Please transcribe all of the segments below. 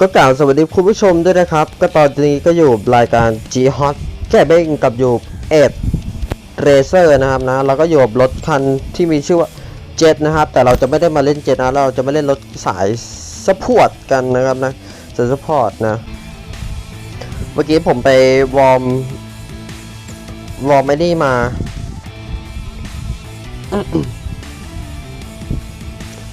ก็กล่าวสวัสดีคุณผู้ชมด้วยนะครับ ก็ตอนนี้ก็อยู่รายการ G Hot แก้เบ้งกับอยู่เอ็ดเรเซอร์นะครับนะเราก็อยู่กับรถคันที่มีชื่อว่าเจ็ตนะครับ แต่เราจะไม่ได้มาเล่นเจ็ตนะเราจะมาเล่นรถสายสปอร์ตกันนะครับนะสายสปอร์ตนะ เมื่อกี้ผมไปวอร์มวอร์มไม่ได้มา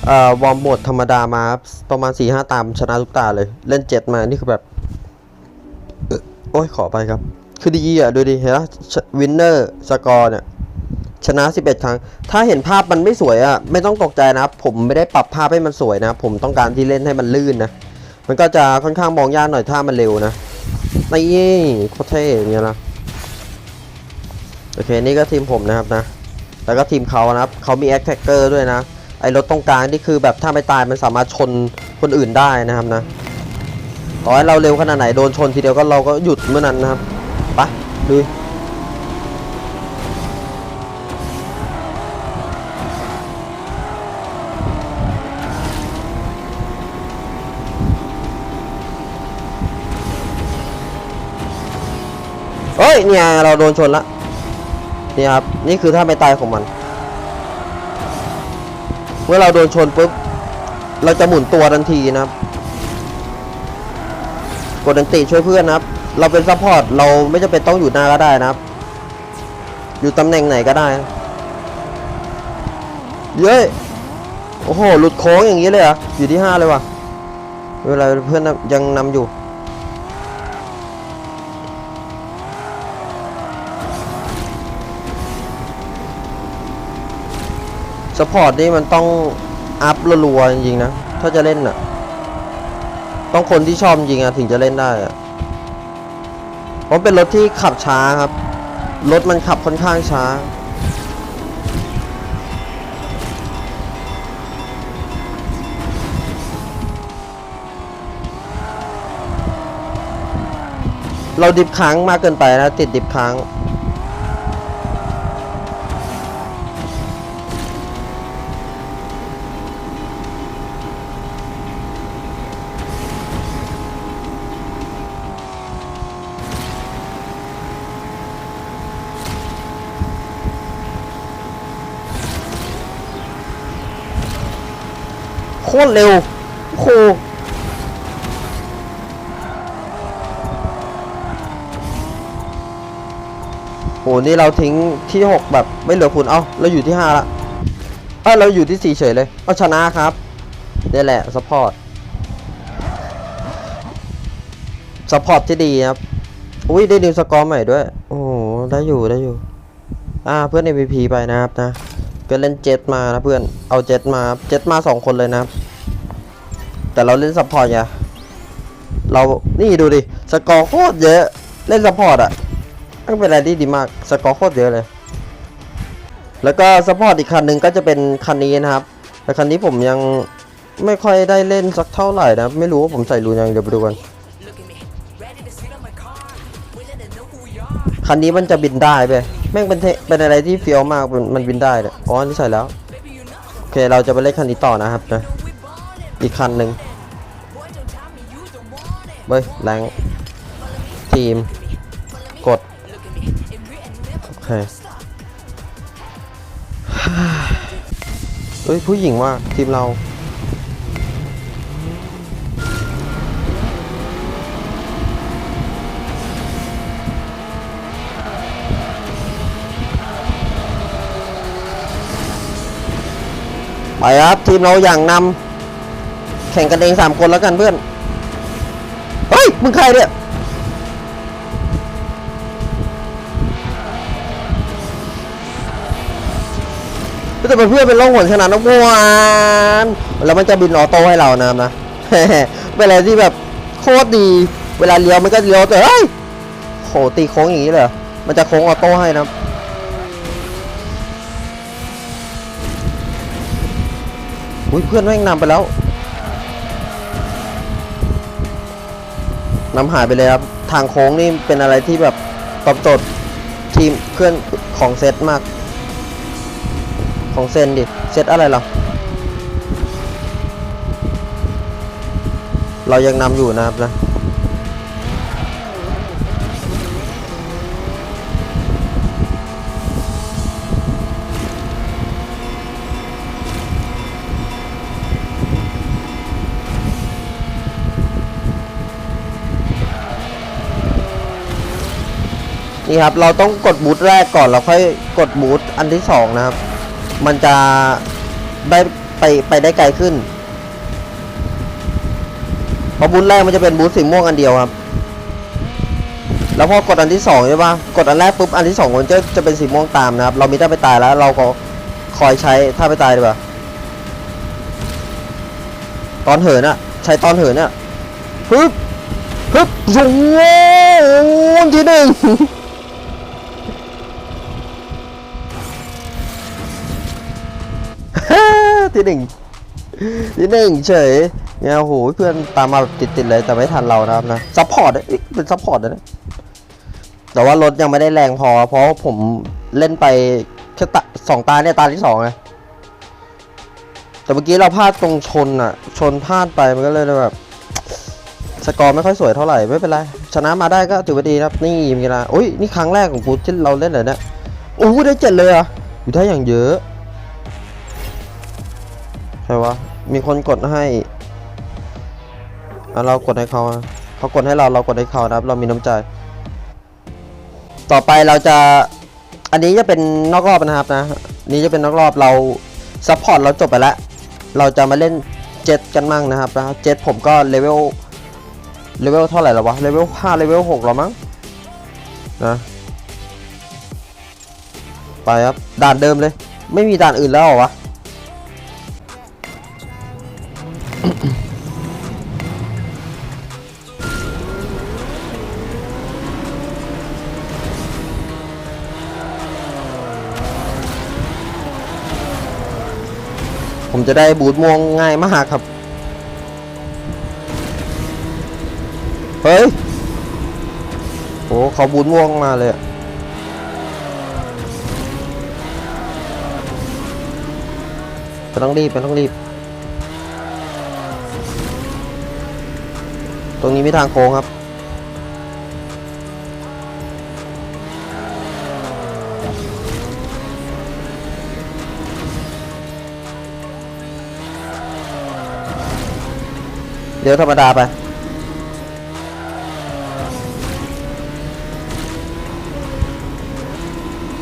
เอ่อวอร์มโหมดธรรมดามาประมาณ4ี่ห้าตามชนะทุกตาเลย เล่นเจ็ดมา นี่คือแบบ โอ้ยขอไปครับ คือดีอะ ดูดิเห็นไหมวินเนอร์สกอร์เนี่ย ชนะ 11 ครั้ง ถ้าเห็นภาพมันไม่สวยอะ ไม่ต้องตกใจนะครับผมไม่ได้ปรับภาพให้มันสวยนะ ผมต้องการที่เล่นให้มันลื่นนะ มันก็จะค่อนข้างมองยากหน่อยถ้ามันเร็วนะนี่โคตรเท่อย่างเงี้ยนะโอเค นี่ก็ทีมผมนะครับนะ แล้วก็ทีมเขานะครับ เขามีแอคแท็กเกอร์ด้วยนะ ไอ้รถตรงกลางนี่คือแบบถ้าไม่ตายมันสามารถชนคนอื่นได้นะครับนะต่อให้เราเร็วขนาดไหนโดนชนทีเดียวก็เราก็หยุดเมื่อนั้นนะครับไปดูเฮ้ยเนี่ยเราโดนชนละนี่ครับนี่คือถ้าไม่ตายของมัน เมื่อเราโดนชนปุ๊บ เราจะหมุนตัวทันทีนะครับ กดดันติช่วยเพื่อนนะครับ เราเป็นซัพพอร์ตเราไม่จำเป็นต้องอยู่หน้าก็ได้นะครับ อยู่ตำแหน่งไหนก็ได้ เย้ยโอ้โห หลุดโค้งอย่างนี้เลยอะอยู่ที่ห้าเลยว่ะเวลาเพื่อนยังนำอยู่ สปอร์ตนี่มันต้องอัพรัวๆจริงๆนะ ถ้าจะเล่นอะ ต้องคนที่ชอบจริงอะถึงจะเล่นได้อะเพราะเป็นรถที่ขับช้าครับ รถมันขับค่อนข้างช้า เราดิบค้างมากเกินไปนะ ติดดิบค้าง โคตรเร็วโอ้โหโหนี่เราทิ้งที่ 6 แบบไม่เหลือฝุ่นเอ้าเราอยู่ที่ 5 ละเอ้ยเราอยู่ที่ 4 เฉยเลย เอาชนะครับนี่แหละสปอร์ตสปอร์ตที่ดีครับอุ้ยได้นิวสกอร์ใหม่ด้วย โอ้โหได้อยู่ได้อยู่ อ่าเพื่อน MVP ไปนะครับนะ ก็เล่นเจ็ตมานะเพื่อน เอาเจ็ตมา เจ็ตมาสองคนเลยนะ แต่เราเล่นซัพพอร์ตไงเรา นี่ดูดิ สกอร์โคตรเยอะ เล่นซัพพอร์ตอะก็เป็นอะไรที่ดีมาก สกอร์โคตรเยอะเลย แล้วก็ซัพพอร์ตอีกคันหนึ่งก็จะเป็นคันนี้นะครับ แต่คันนี้ผมยังไม่ค่อยได้เล่นสักเท่าไหร่นะ ไม่รู้ว่าผมใส่รูยังเดี๋ยวไปดูกัน คันนี้มันจะบินได้ไป แม่งเป็นเทเป็นอะไรที่เฟี้ยวมากมันมันบินได้เลยอ๋อนี่ใส่แล้ว โอเค เราจะไปเล่นคันนี้ต่อนะครับนะ อีกคันหนึ่งเฮ้ยแรงทีม กด โอเคเฮ้ย ผู้หญิงว่าทีมเรา ไปครับทีมเราอย่างนำแข่งกันเองสามคนแล้วกันเพื่อน เฮ้ย มึงใครเนี่ยแต่เป็นเพื่อนเป็นล่องหนขนาดนักวานแล้วมันจะบินออโต้ให้เรานะนะเป็นอะไรที่แบบโคตรดี เวลาเลี้ยวมันก็เลี้ยวแต่เฮ้ยโหตีโค้งอย่างนี้เลยมันจะโค้งออโต้ให้นะ อุ้ยเพื่อนแม่งนำไปแล้วนำหายไปเลยครับ ทางโค้งนี่เป็นอะไรที่แบบตอบโจทย์ทีมเพื่อนของเซตมาก ของเซนดิ เซตอะไรเหรอ เรายังนำอยู่นะครับนะ นี่ครับ เราต้องกดบูทแรกก่อนแล้วค่อยกดบูทอันที่สองนะครับ มันจะได้ไปไปได้ไกลขึ้น เพราะบูทแรกมันจะเป็นบูทสีม่วงอันเดียวครับ แล้วพอกดอันที่สองใช่ปะกดอันแรกปุ๊บอันที่สองมันจะจะเป็นสีม่วงตามนะครับ เรามีท่าไปตายแล้ว เราก็คอยใช้ท่าไปตายดีกว่าตอนเหินอะใช้ตอนเหินอะฮึบฮึบโอ้โหที่หนึ่ง ที่หนึ่งที่หนึ่งเฉยเนี่ยโอ้โหเพื่อนตามมาแบบติดๆเลยแต่ไม่ทันเรานะครับนะซัพพอร์ตเอ้ยเป็นซัพพอร์ตนะแต่ว่ารถยังไม่ได้แรงพอ เพราะผมเล่นไปแค่ตาสองตาเนี่ยตาที่สองไงแต่เมื่อกี้เราพลาดตรงชนอะชนพลาดไปมันก็เลยแบบสกอร์ไม่ค่อยสวยเท่าไหร่ไม่เป็นไรชนะมาได้ก็ถือว่าดีนะครับนี่มีกีฬาอุ้ยนี่ครั้งแรกของกูที่เราเล่นเลยเนี่ยโอ้โหได้เจ็ดเลยอะอยู่ได้อย่างเยอะ ใช่วะ มีคนกดให้อะเรากดให้เขาเขากดให้เราเรากดให้เขานะครับ เรามีน้ำใจ ต่อไปเราจะ อันนี้จะเป็นนอกรอบนะครับนะ นี่จะเป็นนอกรอบเราซัพพอร์ตเราจบไปแล้ว เราจะมาเล่นเจ็ตกันมั่งนะครับนะเจ็ตผมก็เลเวลเลเวลเท่าไหร่แล้ววะ เลเวลห้าเลเวลหกแล้วมั้งนะไปครับด่านเดิมเลย ไม่มีด่านอื่นแล้วเหรอวะ ผมจะได้บูทม่วงง่ายมากครับ เฮ้ยโอ้เขาบูทม่วงมาเลยอะไม่ต้องรีบไม่ต้องรีบ ตรงนี้มีทางโค้งครับ เดี๋ยวธรรมดาไป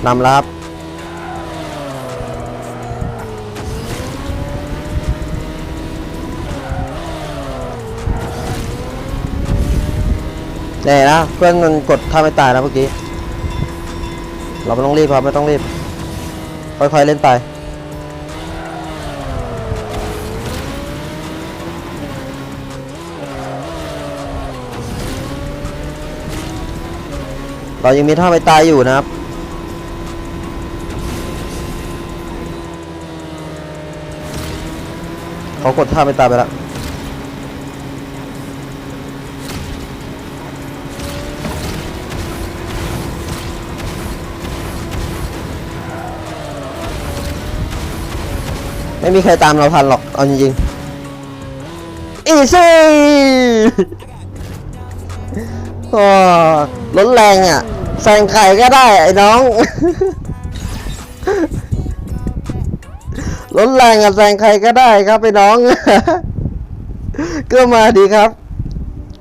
นำรับ แน่นะเพื่อนมันกดท่าไม่ตายนะเมื่อกี้ เราไม่ต้องรีบครับไม่ต้องรีบ ค่อยๆเล่นไปเรายังมีท่าไม่ตายอยู่นะครับเขากดท่าไม่ตายไปแล้ว ไม่มีใครตามเราทันหรอกเอาจริงๆอีซี่โอ้รถแรงอะแซงใครก็ได้ไอ้น้องรถแรงอะแซงใครก็ได้ครับไอ้น้อง ก็มาดีครับ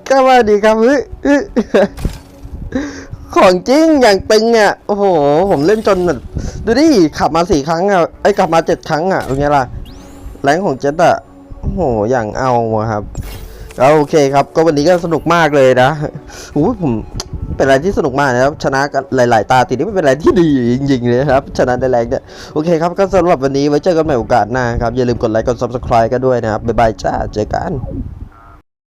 ก็มาดีครับเฮ้ย ของจริงอย่างตึงอะโอ้โห ผมเล่นจนแบบดูดิขับมาสี่ครั้งอะไอ้กลับมาเจ็ดครั้งอะเป็นไงล่ะแรงของเจ็ดอะโอ้โหอย่างเอาครับก็โอเคครับ ก็วันนี้ก็สนุกมากเลยนะโอ้ผมเป็นอะไรที่สนุกมากนะครับ ชนะกันหลาย ๆ ตาติดนี่เป็นอะไรที่ดีจริงๆเลยนะครับ ชนะได้แรงเนี่ยโอเคครับ ก็สำหรับวันนี้ไว้เจอกันใหม่โอกาสหน้าครับ อย่าลืมกดไลค์กด subscribe กันด้วยนะครับ บ๊ายบายจ้า เจอกัน